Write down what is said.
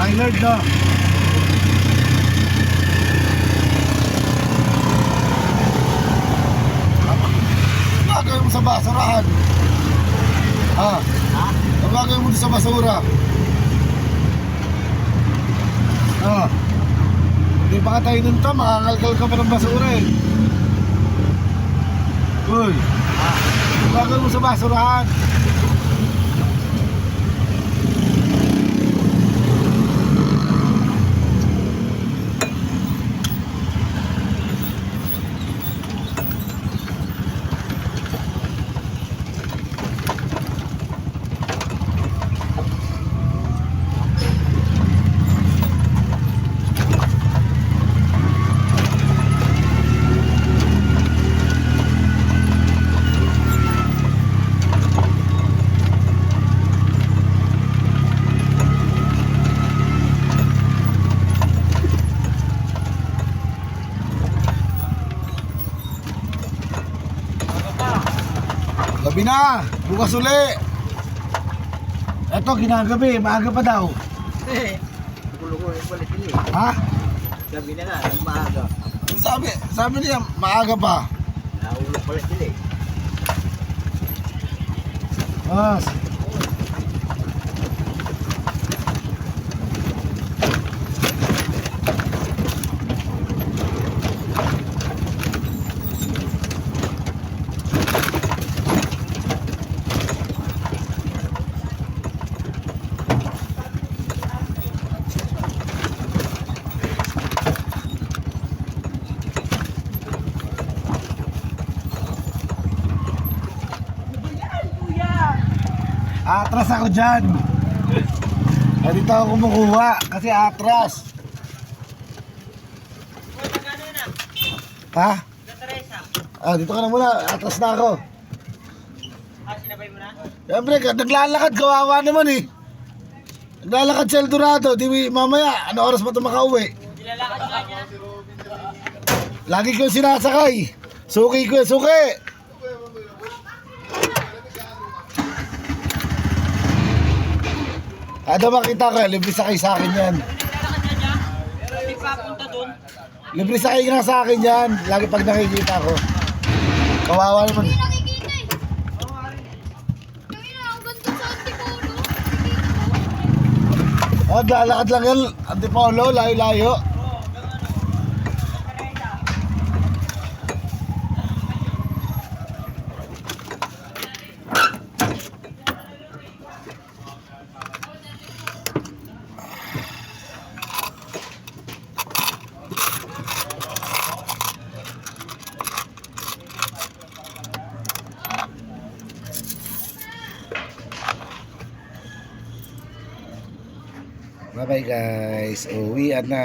kay Lord, no? Lagay mo sa basurahan. Ha? Lagay mo sa basura. Ah. Hindi pa ka tayo nun makakalkal ka pa ng basura eh. Uy. Lagay mo sa basurahan. Gabi na, bukas uli. Eto, ginagabi, maaga pa daw. Gulo ko yung palit eh. Ha? Gabi na nga, ang maaga. Sabi, sabi niya, maaga pa. Naulo palit nila eh. Mas. Atras ako dyan. Ah, dito ako kumukuha kasi atras. Ha? Ah, dito ka na muna. Atras na ako. Ah, sinabay mo na? Siyempre, ka- naglalakad. Kawawa naman eh. Naglalakad sa Eldorado. Di mamaya, ano oras pa ito makauwi? Nilalakad ka niya. Lagi ko sinasakay. Suki ko, suki! Ada makita ko, libre sakay sa akin yan. Ka hindi pa punta dun. Libre sakay na sa akin yan. Lagi pag nakikita ko. Kawawa naman. Oh, lalakad lang yan. Antipolo, layo-layo. Bye bye guys. Uwi na.